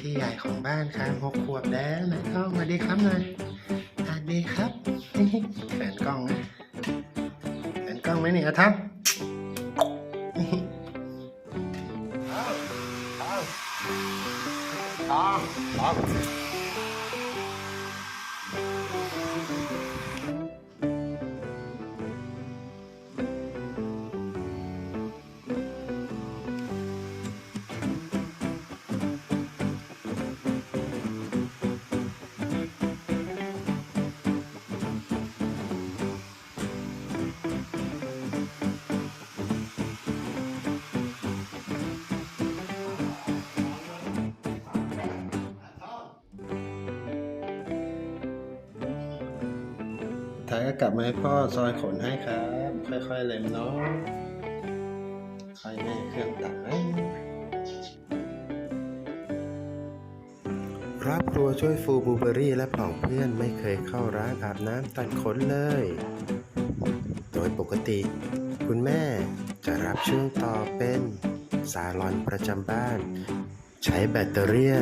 พี่ใหญ่ของบ้านครับหกขวบแล้วนะท่องสวัสดีครับหน่อยสวัสดีครับแฟนกล้องนะแฟนกล้องไหมเนี่ยอะท่อม ท้ายก็กลับมาให้พ่อซอยขนให้ครับ ค่อยๆเล็มเนาะค่อยแม่เครื่องตัดนะครอบครัวช่วยฟูบูเบอรี่และผองเพื่อนไม่เคยเข้าร้านอาบน้ำตัดขนเลย โดยปกติ คุณแม่จะรับช่วงต่อเป็นซาลอนประจำบ้าน ใช้แบตเตอรี่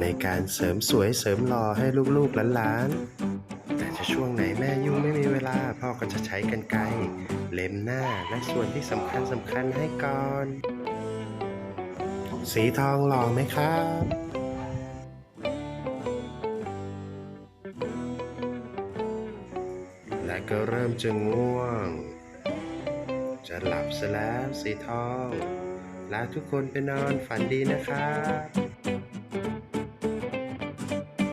ในการเสริมสวยเสริมหล่อให้ลูกๆหลานๆ จะช่วงไหนแม่ยุ่งไม่มีเวลา พ่อก็จะใช้กันไกรเล็มหน้าและส่วนที่สำคัญสำคัญให้ก่อน สีทองหล่อไหมครับและก็เริ่มจะง่วง จะหลับซะแล้วสีทอง ลาทุกคนไปนอนฝันดีนะครับ